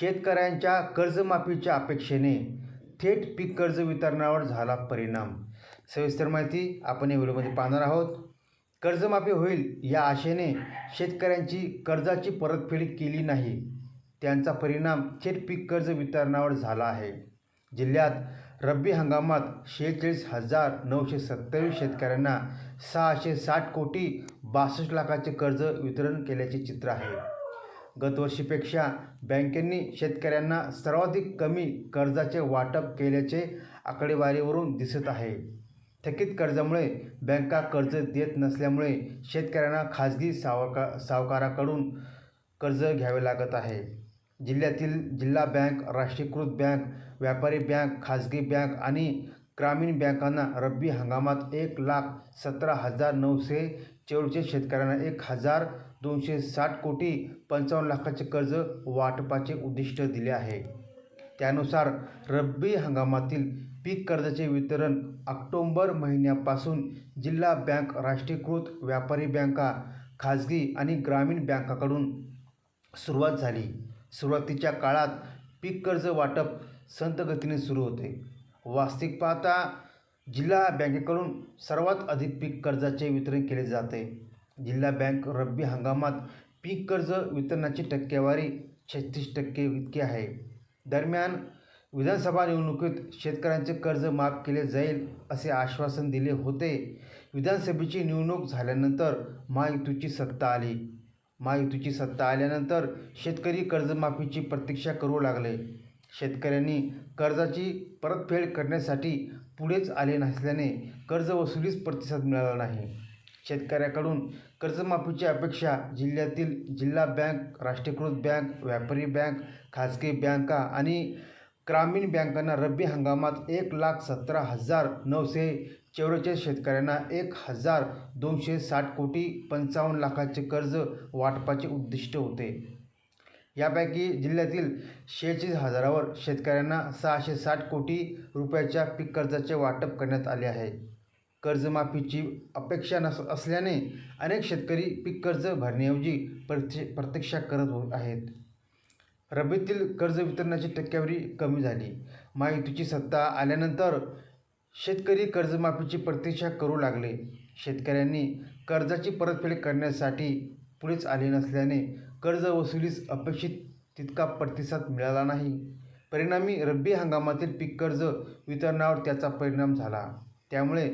शेतकऱ्यांच्या कर्जमाफीच्या अपेक्षेने थेट पीक कर्ज वितरणावर झाला परिणाम. सविस्तर माहिती आपण या व्हिडिओमध्ये पाहणार आहोत. कर्जमाफी होईल या आशेने शेतकऱ्यांची कर्जाची परतफेड केली नाही. त्यांचा परिणाम थेट पीक कर्ज वितरणावर झाला आहे. जिल्ह्यात रब्बी हंगामात शेहेचाळीस हजार नऊशे सत्तावीस शेतकऱ्यांना सहाशे साठ कोटी बासष्ट लाखाचे कर्ज वितरण केल्याचे चित्र आहे. गतवर्षीपेक्षा बँकेंनी शेतकऱ्यांना सर्वाधिक कमी कर्जाचे वाटप केल्याचे आकडेवारीवरून दिसत आहे. थकीत कर्जामुळे बँका कर्ज देत नसल्यामुळे शेतकऱ्यांना खाजगी सावका सावकाराकडून कर्ज घ्यावे लागत आहे. जिल्ह्यातील जिल्हा बँक राष्ट्रीयकृत बँक व्यापारी बँक खाजगी बँक आणि ग्रामीण बँकांना रब्बी हंगामात एक लाख सतरा हजार नऊशे चेडूच्या शेतकऱ्यांना एक हजार दोनशे साठ कोटी पंचावन्न लाखाचे कर्ज वाटपाचे उद्दिष्ट दिले आहे. त्यानुसार रब्बी हंगामातील पीक कर्जाचे वितरण ऑक्टोंबर महिन्यापासून जिल्हा बँक राष्ट्रीयकृत व्यापारी बँका खाजगी आणि ग्रामीण बँकाकडून सुरुवात झाली. सुरुवातीच्या काळात पीक कर्ज वाटप संतगतीने सुरू होते. वास्तविक पाहता जिल्हा बँकेकडून सर्वात अधिक पीक कर्जाचे वितरण केले जाते. जिल्हा बँक रब्बी हंगामात पीक कर्ज वितरणाची टक्केवारी छत्तीस टक्के इतकी आहे. दरम्यान विधानसभा निवडणुकीत शेतकऱ्यांचे कर्ज माफ केले जाईल असे आश्वासन दिले होते. विधानसभेची निवडणूक झाल्यानंतर महायुतीची सत्ता आली. महायुतीची सत्ता आल्यानंतर शेतकरी कर्जमाफीची प्रतीक्षा करू लागले. शेतकऱ्यांनी कर्जाची परतफेड करण्यासाठी पुढेच आले नसल्याने कर्जवसुलीस प्रतिसाद मिळाला नाही. शेतकऱ्याकडून कर्जमाफीची अपेक्षा जिल्ह्यातील जिल्हा बँक राष्ट्रीयकृत बँक व्यापारी बँक खाजगी बँका आणि ग्रामीण बँकांना रब्बी हंगामात एक लाख सतरा हजार नऊशे चौवेचाळीस शेतकऱ्यांना एक हजार दोनशे साठ कोटी पंचावन्न लाखाचे कर्ज वाटपाचे उद्दिष्ट होते. यापैकी जिल्ह्यातील शेहेचाळीस हजारावर शेतकऱ्यांना सहाशे साठ कोटी रुपयाच्या पीक कर्जाचे वाटप करण्यात आले आहे. कर्जमाफीची अपेक्षा नस असल्याने अनेक शेतकरी पीक कर्ज भरण्याऐवजी प्रत्य प्रतीक्षा करत होत आहेत. रब्बीतील कर्ज वितरणाची टक्केवारी कमी झाली. माहितीची सत्ता आल्यानंतर शेतकरी कर्जमाफीची प्रतीक्षा करू लागले. शेतकऱ्यांनी कर्जाची परतफेड करण्यासाठी पुढेच आले नसल्याने कर्ज वसुलीस अपेक्षित तितका प्रतिसाद मिळाला नाही. परिणामी रब्बी हंगामातील पीक कर्ज वितरणावर त्याचा परिणाम झाला. त्यामुळे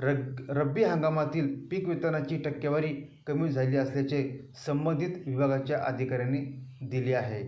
रग रब्बी हंगामातील पीक वितरणाची टक्केवारी कमी झाली असल्याचे संबंधित विभागाच्या अधिकाऱ्यांनी दिले आहे.